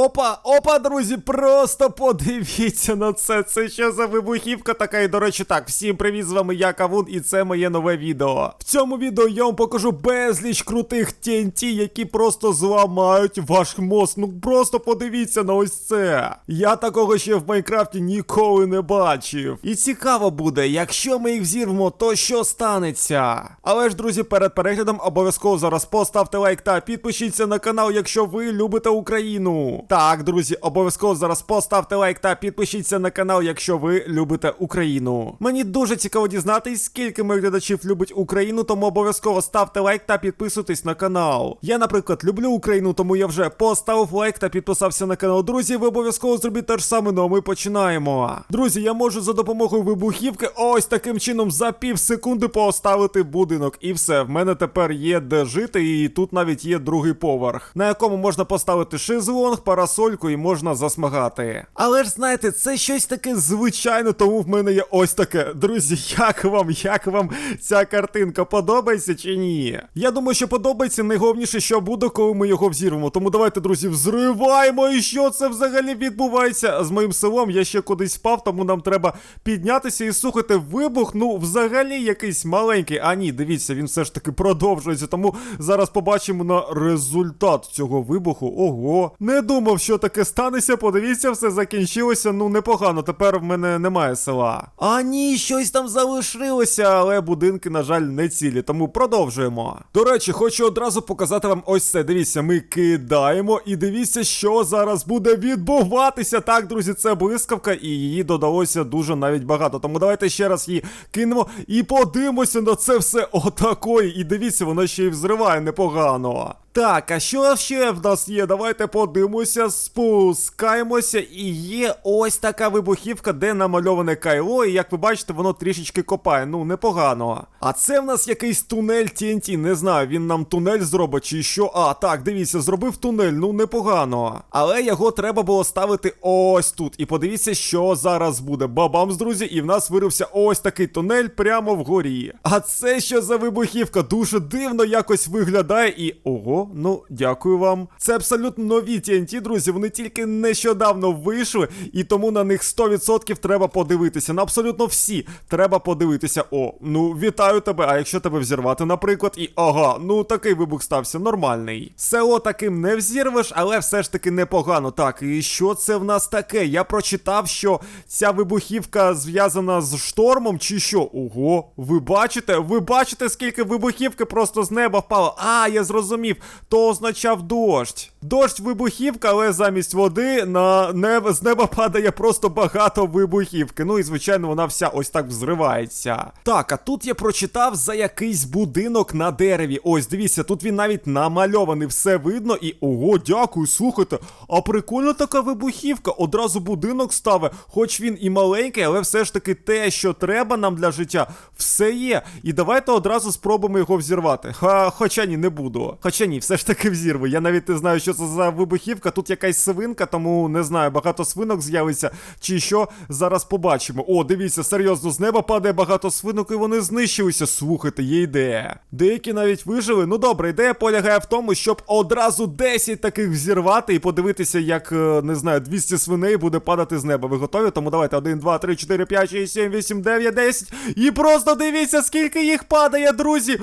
Опа, опа, друзі, просто подивіться на це. Це що за вибухівка така? І до речі, так, всім привіт, з вами я Кавун, і це моє нове відео. В цьому відео я вам покажу безліч крутих TNT, які просто зламають ваш мозк. Ну просто подивіться на ось це. Я такого ще в Майнкрафті ніколи не бачив. І цікаво буде, якщо ми їх взірвемо, то що станеться? Але ж, друзі, перед переглядом обов'язково зараз поставте лайк та підпишіться на канал, якщо ви любите Україну. Так, друзі, обов'язково зараз поставте лайк та підпишіться на канал, якщо ви любите Україну. Мені дуже цікаво дізнатись, скільки моїх глядачів любить Україну, тому обов'язково ставте лайк та підписуйтесь на канал. Я, наприклад, люблю Україну, тому я вже поставив лайк та підписався на канал. Друзі, ви обов'язково зробіть те ж саме, ну а ми починаємо. Друзі, я можу за допомогою вибухівки ось таким чином за пів секунди поставити будинок. І все, в мене тепер є де жити, і тут навіть є другий поверх, на якому можна поставити шезлонг, парасольку і можна засмагати. Але ж знаєте, це щось таке звичайне, тому в мене є ось таке. Друзі, як вам, як вам ця картинка подобається чи ні? Я думаю, що подобається найголовніше, що буде, коли ми його взірвемо. Тому давайте, друзі, взриваємо. І що це взагалі відбувається? З моїм селом я ще кудись спав, тому нам треба піднятися і слухати вибух. Ну, взагалі якийсь маленький. А ні, дивіться, він все ж таки продовжується. Тому зараз побачимо на результат цього вибуху. Ого, не думав, що таке станеться. Подивіться, все закінчилося. Ну, непогано. Тепер в мене немає села. А ні, щось там залишилося, але будинки, на жаль, не цілі. Тому продовжуємо. До речі, хочу одразу показати вам ось це. Дивіться, ми кидаємо і дивіться, що зараз буде відбуватися. Так, друзі, це блискавка, і її додалося дуже навіть багато. Тому давайте ще раз її кинемо і подивимося на це все отакої. І дивіться, воно ще й взриває непогано. Так, а що ще в нас є? Давайте подивимося, спускаємося. І є ось така вибухівка, де намальоване кайло, і як ви бачите, воно трішечки копає. Ну, непогано. А це в нас якийсь тунель TNT, не знаю, він нам тунель зробить чи що. А, так, дивіться, зробив тунель, ну непогано. Але його треба було ставити ось тут. І подивіться, що зараз буде. Бабамс, друзі, і в нас вирився ось такий тунель прямо вгорі. А це що за вибухівка? Дуже дивно якось виглядає і. Ого. Ну, дякую вам. Це абсолютно нові TNT, друзі. Вони тільки нещодавно вийшли, і тому на них 100% треба подивитися. На абсолютно всі треба подивитися. О, ну вітаю тебе. А якщо тебе взірвати, наприклад, і ага, ну такий вибух стався нормальний. Село таким не взірвеш, але все ж таки непогано. Так, і що це в нас таке? Я прочитав, що ця вибухівка зв'язана з штормом, чи що? Ого, ви бачите? Ви бачите, скільки вибухівки просто з неба впало? А, я зрозумів то означав дощ. Дощ вибухівка, але замість води на небо з неба падає просто багато вибухівки. Ну і звичайно, вона вся ось так взривається. Так, а тут я прочитав за якийсь будинок на дереві. Ось, дивіться, тут він навіть намальований, все видно. І ого, дякую, слухайте. А прикольна така вибухівка. Одразу будинок ставить, хоч він і маленький, але все ж таки те, що треба нам для життя, все є. І давайте одразу спробуємо його взірвати. Ха, хоча ні, не буду. Хоча ні, все ж таки взірву. Я навіть не знаю, що це за вибухівка. Тут якась свинка, тому не знаю, багато свинок з'явиться чи що. Зараз побачимо. О, дивіться, серйозно, з неба падає багато свинок, і вони знищилися. Слухайте, є ідея. Деякі навіть вижили. Ну добре, ідея полягає в тому, щоб одразу 10 таких взірвати і подивитися, як е, не знаю, 200 свиней буде падати з неба. Ви готові? Тому давайте 1, 2, 3, 4, 5, 6, 7, 8, 9, 10. І просто дивіться, скільки їх падає, друзі.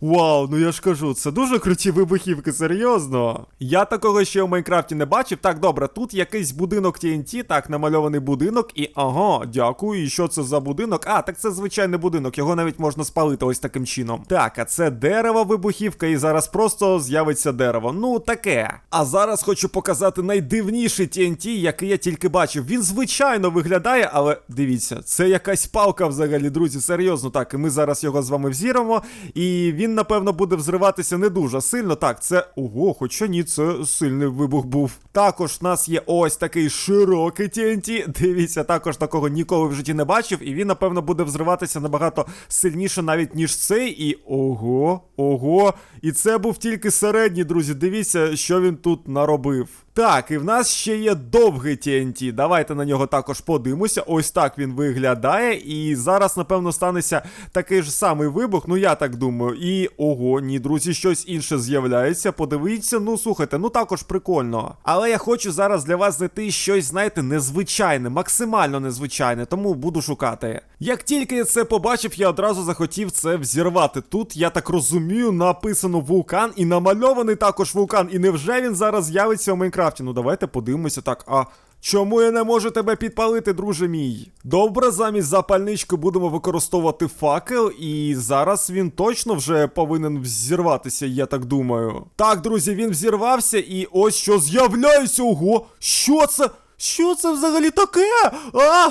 Вау, ну я ж кажу, це дуже круті вибухівки, серйозно. Я такого ще в Майнкрафті не бачив. Так, добре, тут якийсь будинок TNT, так, намальований будинок, і ага, дякую. І що це за будинок? А, так це звичайний будинок, його навіть можна спалити ось таким чином. Так, а це дерево вибухівка, і зараз просто з'явиться дерево. Ну, таке. А зараз хочу показати найдивніший TNT, який я тільки бачив. Він звичайно виглядає, але дивіться, це якась палка взагалі, друзі. Серйозно, так, і ми зараз його з вами взіримо, і він він, напевно, буде взриватися не дуже сильно. Так, це. Ого, хоча ні, це сильний вибух був. Також в нас є ось такий широкий TNT. Дивіться, також такого ніколи в житті не бачив, і він, напевно, буде взриватися набагато сильніше, навіть ніж цей. І ого, ого. І це був тільки середній, друзі. Дивіться, що він тут наробив. Так, і в нас ще є довгий TNT. Давайте на нього також подивимося. Ось так він виглядає. І зараз, напевно, станеться такий ж самий вибух. Ну я так думаю. І ого, ні, друзі, щось інше з'являється. Подивіться, ну слухайте, ну також прикольно. Але я хочу зараз для вас знайти щось, знаєте, незвичайне, максимально незвичайне, тому буду шукати. Як тільки я це побачив, я одразу захотів це взірвати. Тут, я так розумію, написано вулкан і намальований також вулкан. І невже він зараз з'явиться у Майнкрафті? Ну давайте подивимося так. А. Чому я не можу тебе підпалити, друже мій? Добре, замість запальнички будемо використовувати факел, і зараз він точно вже повинен взірватися, я так думаю. Так, друзі, він взірвався, і ось що з'являється. Ого! Що це? Що це взагалі таке? А!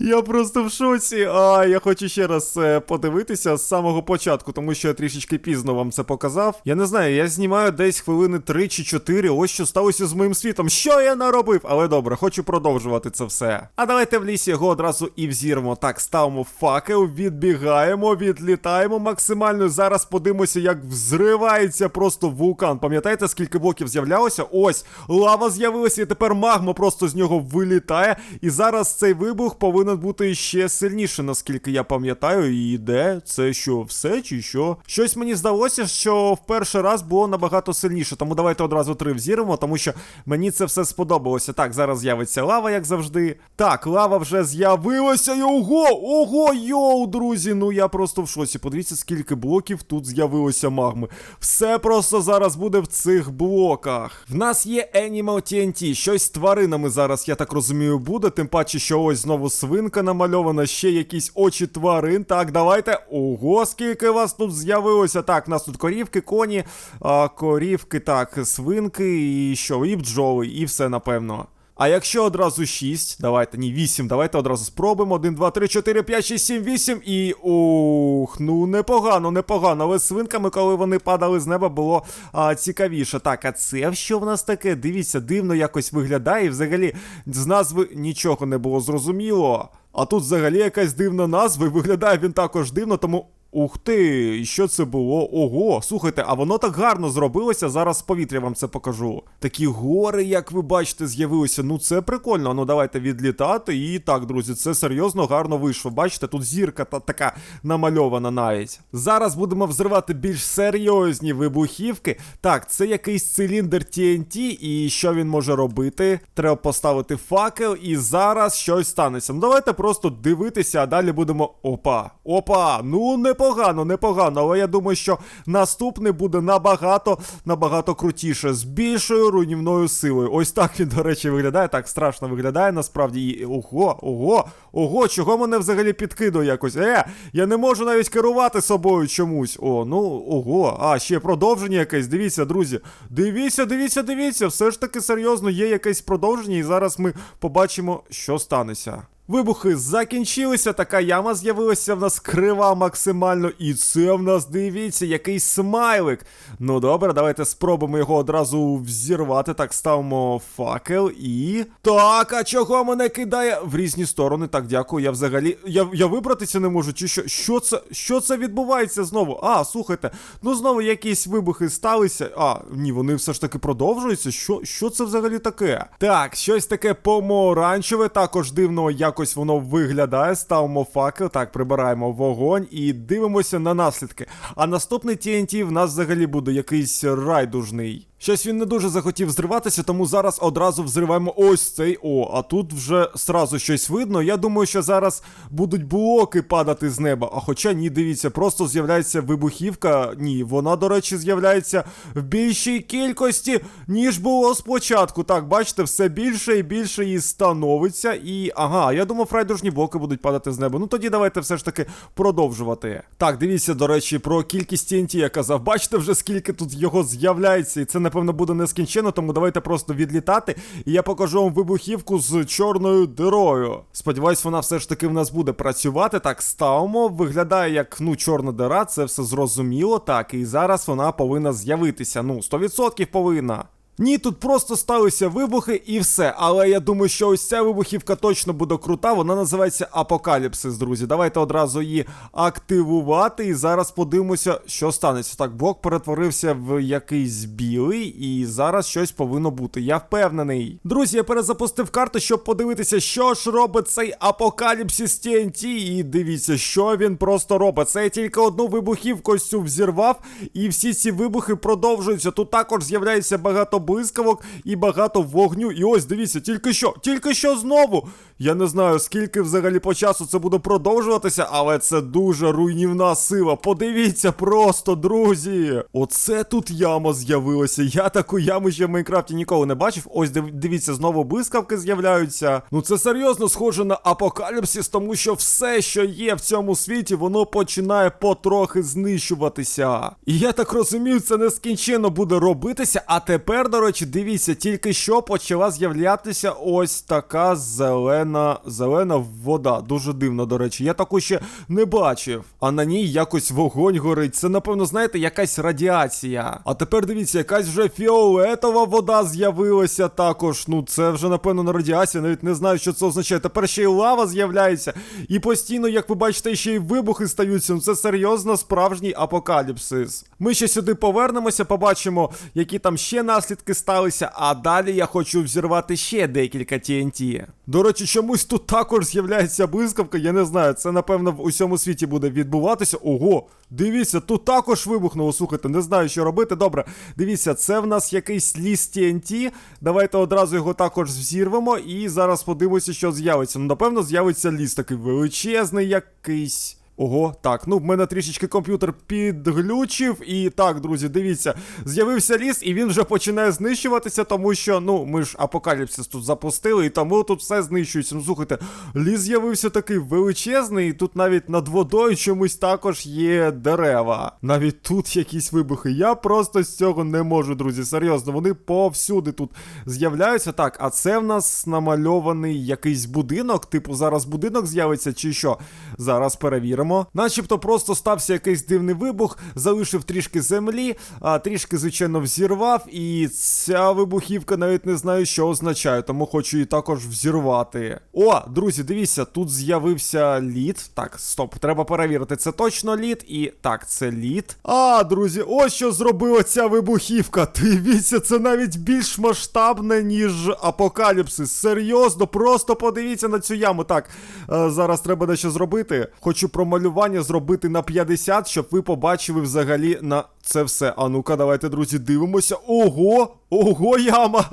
Я просто в шоці. А, я хочу ще раз е, подивитися з самого початку, тому що я трішечки пізно вам це показав. Я не знаю, я знімаю десь хвилини 3 чи 4. Ось що сталося з моїм світом. Що я наробив? Але добре, хочу продовжувати це все. А давайте в лісі його одразу і взірвемо. Так, ставимо факел, відбігаємо, відлітаємо максимально. Зараз подивимося, як взривається просто вулкан. Пам'ятаєте, скільки блоків з'являлося? Ось, лава з'явилася, і тепер магма просто з нього вилітає. І зараз цей вибух повинен бути ще сильніше, наскільки я пам'ятаю. І де? Це що, все чи що? Щось мені здалося, що в перший раз було набагато сильніше. Тому давайте одразу три взірвемо, тому що мені це все сподобалося. Так, зараз з'явиться лава, як завжди. Так, лава вже з'явилася. І ого! Ого, йоу, друзі! Ну я просто в шоці. Подивіться, скільки блоків тут з'явилося магми. Все просто зараз буде в цих блоках. В нас є Animal TNT, щось з тваринами зараз, я так розумію, буде. Тим паче, що ось знову свинка намальована, ще якісь очі тварин. Так, давайте. Ого, скільки вас тут з'явилося. Так, у нас тут корівки, коні, а, корівки, так, свинки і що, і бджоли, і все, напевно. А якщо одразу 6, давайте, ні, 8, давайте одразу спробуємо. 1, 2, 3, 4, 5, 6, 7, 8 і. Ух, ну непогано, непогано. Але з свинками, коли вони падали з неба, було а, цікавіше. Так, а це що в нас таке? Дивіться, дивно якось виглядає. І взагалі з назви нічого не було зрозуміло. А тут взагалі якась дивна назва, і виглядає він також дивно, тому. Ух ти, що це було? Ого, слухайте, а воно так гарно зробилося. Зараз з повітря вам це покажу. Такі гори, як ви бачите, з'явилися. Ну це прикольно. Ну давайте відлітати. І так, друзі, це серйозно гарно вийшло. Бачите, тут зірка та така намальована навіть. Зараз будемо взривати більш серйозні вибухівки. Так, це якийсь циліндр TNT, і що він може робити? Треба поставити факел, і зараз щось станеться. Ну давайте просто дивитися, а далі будемо. Опа, опа, ну не непогано, непогано, але я думаю, що наступний буде набагато, набагато крутіше, з більшою руйнівною силою. Ось так він, до речі, виглядає, так страшно виглядає, насправді. І ого, ого, ого, чого мене взагалі підкидує якось? Е, я не можу навіть керувати собою чомусь. О, ну ого, а ще продовження якесь. Дивіться, друзі. Дивіться, дивіться, дивіться. Все ж таки серйозно, є якесь продовження, і зараз ми побачимо, що станеться. Вибухи закінчилися, така яма з'явилася в нас крива максимально. І це в нас, дивіться, якийсь смайлик. Ну добре, давайте спробуємо його одразу взірвати. Так, ставимо факел і. Так, а чого мене кидає в різні сторони? Так, дякую. Я взагалі. Я я вибратися не можу. Чи що? Що це Що це відбувається знову? А, слухайте, ну знову якісь вибухи сталися. А, ні, вони все ж таки продовжуються. Що що це взагалі таке? Так, щось таке помаранчеве, також дивно якось якось воно виглядає. Ставимо факел, так, прибираємо вогонь і дивимося на наслідки. А наступний TNT в нас взагалі буде якийсь райдужний. Щось він не дуже захотів зриватися, тому зараз одразу взриваємо ось цей. О, а тут вже сразу щось видно. Я думаю, що зараз будуть блоки падати з неба. А хоча ні, дивіться, просто з'являється вибухівка. Ні, вона, до речі, з'являється в більшій кількості, ніж було спочатку. Так, бачите, все більше і більше її становиться. І ага, я думав, райдужні блоки будуть падати з неба. Ну тоді давайте все ж таки продовжувати. Так, дивіться, до речі, про кількість TNT я казав. Бачите вже скільки тут його з'являється, і це не напевно, буде нескінченно, тому давайте просто відлітати. І я покажу вам вибухівку з чорною дирою. Сподіваюсь, вона все ж таки в нас буде працювати. Так, ставимо. Виглядає як ну, чорна дира, це все зрозуміло. Так, і зараз вона повинна з'явитися. Ну, 100% повинна. Ні, тут просто сталися вибухи і все. Але я думаю, що ось ця вибухівка точно буде крута. Вона називається Апокаліпсис, друзі. Давайте одразу її активувати. І зараз подивимося, що станеться. Так, блок перетворився в якийсь білий, і зараз щось повинно бути. Я впевнений. Друзі, я перезапустив карту, щоб подивитися, що ж робить цей апокаліпсис TNT. І дивіться, що він просто робить. Це я тільки одну вибухівку цю взірвав, і всі ці вибухи продовжуються. Тут також з'являється багато блискавок і багато вогню. І ось дивіться, тільки що, тільки що знову. Я не знаю, скільки взагалі по часу це буде продовжуватися, але це дуже руйнівна сила. Подивіться просто, друзі. Оце тут яма з'явилася. Я таку яму ще в Майнкрафті ніколи не бачив. Ось дивіться, знову блискавки з'являються. Ну це серйозно схоже на апокаліпсис, тому що все, що є в цьому світі, воно починає потрохи знищуватися. І я так розумію, це нескінченно буде робитися. А тепер, до речі, дивіться, тільки що почала з'являтися ось така зелена, зелена вода. Дуже дивно, до речі. Я таку ще не бачив. А на ній якось вогонь горить. Це, напевно, знаєте, якась радіація. А тепер дивіться, якась вже фіолетова вода з'явилася також. Ну, це вже, напевно, не радіація, навіть не знаю, що це означає. Тепер ще й лава з'являється. І постійно, як ви бачите, ще й вибухи стаються. Ну, це серйозно справжній апокаліпсис. Ми ще сюди повернемося, побачимо, які там ще наслідки сталися. А далі я хочу взірвати ще декілька TNT. До речі, чомусь тут також з'являється блискавка, я не знаю, це напевно в усьому світі буде відбуватися. Ого, дивіться, тут також вибухнуло. Слухайте, не знаю, що робити. Добре, дивіться, це в нас якийсь ліс TNT. Давайте одразу його також взірвемо і зараз подивимося, що з'явиться. Ну, напевно, з'явиться ліс такий величезний якийсь. Ого, так, ну в мене трішечки комп'ютер підглючив. І так, друзі, дивіться, з'явився ліс, і він вже починає знищуватися, тому що, ну, ми ж апокаліпсис тут запустили, і тому тут все знищується. Ну, слухайте, ліс з'явився такий величезний, і тут навіть над водою чомусь також є дерева. Навіть тут якісь вибухи. Я просто з цього не можу, друзі. Серйозно, вони повсюди тут з'являються. Так, а це в нас намальований якийсь будинок. Типу, зараз будинок з'явиться, чи що? Зараз перевіримо. Начебто просто стався якийсь дивний вибух, залишив трішки землі, а трішки, звичайно, взірвав. І ця вибухівка навіть не знаю, що означає, тому хочу її також взірвати. О, друзі, дивіться, тут з'явився лід. Так, стоп, треба перевірити. Це точно лід. І так, це лід. А, друзі, ось що зробила ця вибухівка. Дивіться, це навіть більш масштабне, ніж апокаліпсис. Серйозно, просто подивіться на цю яму. Так, е, зараз треба дещо зробити. Хочу промалювання зробити на 50, щоб ви побачили взагалі на це все. А ну-ка, давайте, друзі, дивимося. Ого! Ого, яма!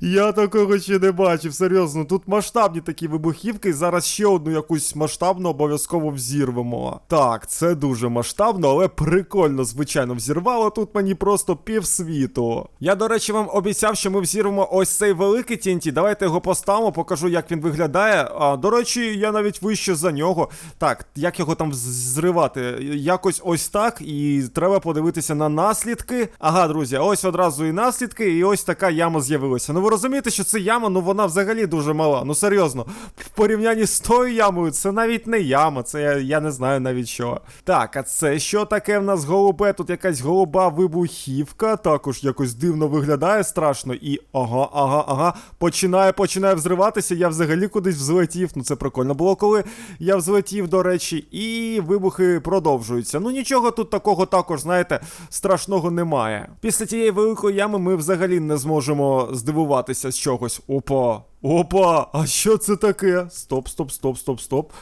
Я такого ще не бачив, серйозно. Тут масштабні такі вибухівки. Зараз ще одну якусь масштабну обов'язково взірвемо. Так, це дуже масштабно, але прикольно, звичайно, взірвало тут мені просто півсвіту. Я, до речі, вам обіцяв, що ми взірвемо ось цей великий TNT. Давайте його поставимо, покажу, як він виглядає. А, до речі, я навіть вище за нього. Так, як його там зривати? Якось ось так, і треба подивитися на наслідки. Ага, друзі, ось одразу і наслідки, і ось така яма з'явилася. Ну ви розумієте, що це яма, ну вона взагалі дуже мала. Ну серйозно, в порівнянні з тою ямою, це навіть не яма, це я, я не знаю навіть що. Так, а це що таке в нас голубе? Тут якась голуба вибухівка, також якось дивно виглядає страшно. І ага, ага, ага. Починає, починає взриватися. Я взагалі кудись взлетів. Ну це прикольно було, коли я взлетів, до речі, і вибухи продовжуються. Ну нічого тут такого також, знаєте, страшного немає. Після тієї великої ями ми взагалі не зможемо здивуватися з чогось. Опа, опа, а що це таке? Стоп, стоп, стоп, стоп, стоп.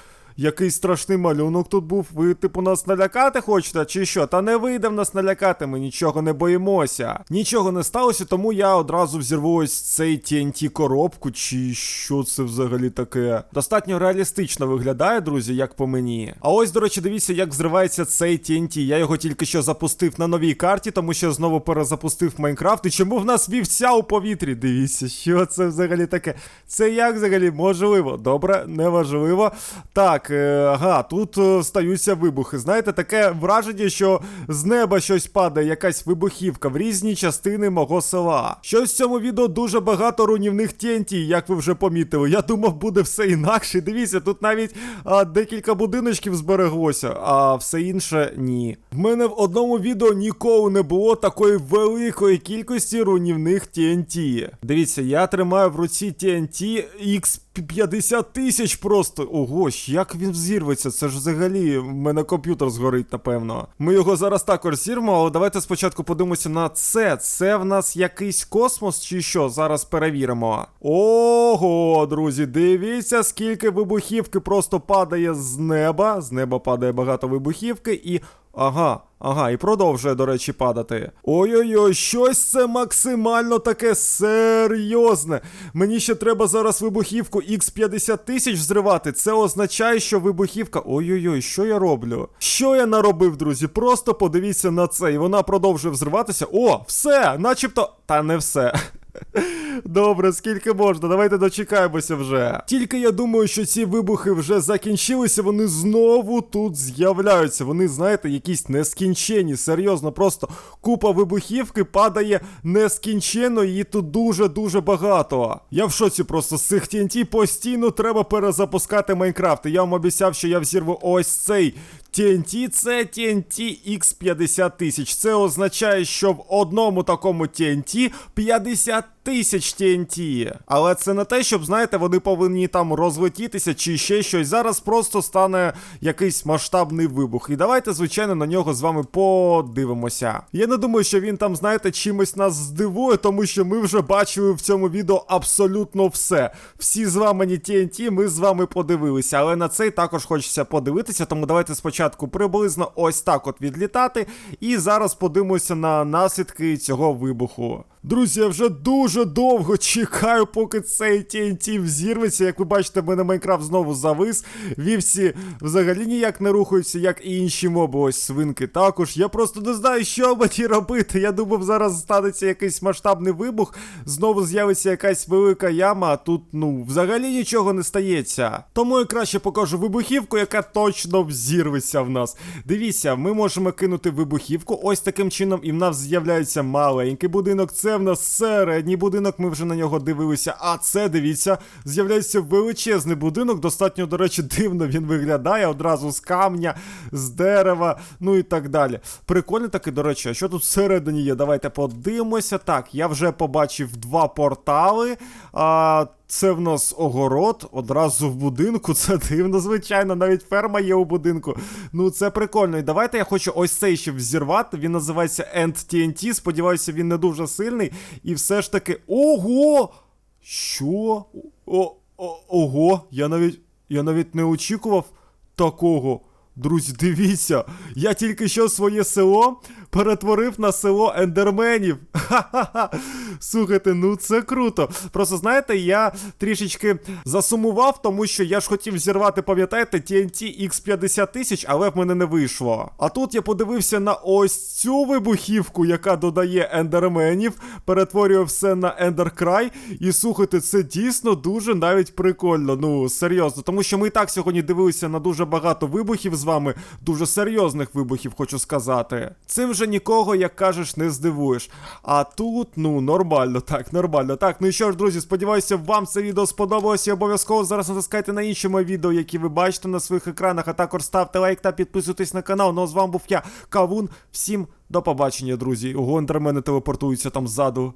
Який страшний малюнок тут був. Ви, типу, нас налякати хочете, чи що? Та не вийде в нас налякати, ми нічого не боїмося. Нічого не сталося, тому я одразу взірву ось цей TNT коробку, чи що це взагалі таке. Достатньо реалістично виглядає, друзі, як по мені. А ось, до речі, дивіться, як взривається цей TNT. Я його тільки що запустив на новій карті, тому що знову перезапустив Майнкрафт. І чому в нас вівця у повітрі? Дивіться, що це взагалі таке. Це як взагалі можливо? Добре, неважливо. Так, Так, е, ага, тут е, стаються вибухи. Знаєте, таке враження, що з неба щось падає, якась вибухівка в різні частини мого села. Щось в цьому відео дуже багато руйнівних TNT, як ви вже помітили. Я думав, буде все інакше. Дивіться, тут навіть а, декілька будиночків збереглося, а все інше ні. В мене в одному відео ніколи не було такої великої кількості руйнівних TNT. Дивіться, я тримаю в руці TNT X 50 тисяч просто. Ого, як він взірветься? Це ж взагалі в мене комп'ютер згорить, напевно. Ми його зараз також зірвемо, але давайте спочатку подивимося на це. Це в нас якийсь космос чи що? Зараз перевіримо. Ого, друзі, дивіться, скільки вибухівки просто падає з неба. З неба падає багато вибухівки і. Ага, ага, і продовжує, до речі, падати. Ой-ой-ой, щось це максимально таке серйозне. Мені ще треба зараз вибухівку X50 тисяч зривати. Це означає, що вибухівка. Ой-ой-ой, що я роблю? Що я наробив, друзі? Просто подивіться на це. І вона продовжує взриватися. О, все, начебто. Та не все. Добре, скільки можна, давайте дочекаємося вже. Тільки я думаю, що ці вибухи вже закінчилися, вони знову тут з'являються. Вони, знаєте, якісь нескінчені, серйозно, просто купа вибухівки падає нескінченно, її тут дуже-дуже багато. Я в шоці просто з цих TNT постійно треба перезапускати Майнкрафт. Я вам обіцяв, що я взірву ось цей TNT це TNT X50 тисяч. Це означає, що в одному такому TNT 50 тисяч TNT. Але це не те, щоб, знаєте, вони повинні там розлетітися чи ще щось. Зараз просто стане якийсь масштабний вибух. І давайте, звичайно, на нього з вами подивимося. Я не думаю, що він там, знаєте, чимось нас здивує, тому що ми вже бачили в цьому відео абсолютно все. Всі зламані TNT ми з вами подивилися, але на цей також хочеться подивитися, тому давайте спочатку приблизно ось так от відлітати. І зараз подивимося на наслідки цього вибуху. Друзі, я вже дуже довго чекаю, поки цей TNT взірветься. Як ви бачите, в мене Майнкрафт знову завис. Вівці взагалі ніяк не рухаються, як і інші моби. Ось свинки також. Я просто не знаю, що мені робити. Я думав, зараз станеться якийсь масштабний вибух, знову з'явиться якась велика яма, а тут, ну, взагалі нічого не стається. Тому я краще покажу вибухівку, яка точно взірветься в нас. Дивіться, ми можемо кинути вибухівку ось таким чином, і в нас з'являється маленький будинок. Це в нас середній будинок, ми вже на нього дивилися. А це, дивіться, з'являється величезний будинок. Достатньо, до речі, дивно він виглядає одразу з камня, з дерева, ну і так далі. Прикольно таки, до речі, а що тут всередині є? Давайте подивимося. Так, я вже побачив два портали. А, це в нас огород одразу в будинку. Це дивно, звичайно, навіть ферма є у будинку. Ну це прикольно. І давайте я хочу ось цей ще взірвати. Він називається End TNT. Сподіваюся, він не дуже сильний. І все ж таки. Ого! Що? О, о, ого, я навіть. Я навіть не очікував такого. Друзі, дивіться, я тільки що своє село перетворив на село ендерменів. Ха-ха-ха. Слухайте, ну це круто. Просто знаєте, я трішечки засумував, тому що я ж хотів зірвати, пам'ятаєте, TNT X50 тисяч, але в мене не вийшло. А тут я подивився на ось цю вибухівку, яка додає ендерменів, перетворює все на ендеркрай. І слухайте, це дійсно дуже навіть прикольно. Ну, серйозно, тому що ми і так сьогодні дивилися на дуже багато вибухів з вами, дуже серйозних вибухів, хочу сказати. Цим вже нікого, як кажеш, не здивуєш. А тут, ну, нормально, так, нормально. Так, ну і що ж, друзі, сподіваюся, вам це відео сподобалося і обов'язково зараз натискайте на інші мої відео, які ви бачите на своїх екранах, а також ставте лайк та підписуйтесь на канал. Ну а з вами був я, Кавун. Всім до побачення, друзі. Ого, ендермени телепортуються там ззаду.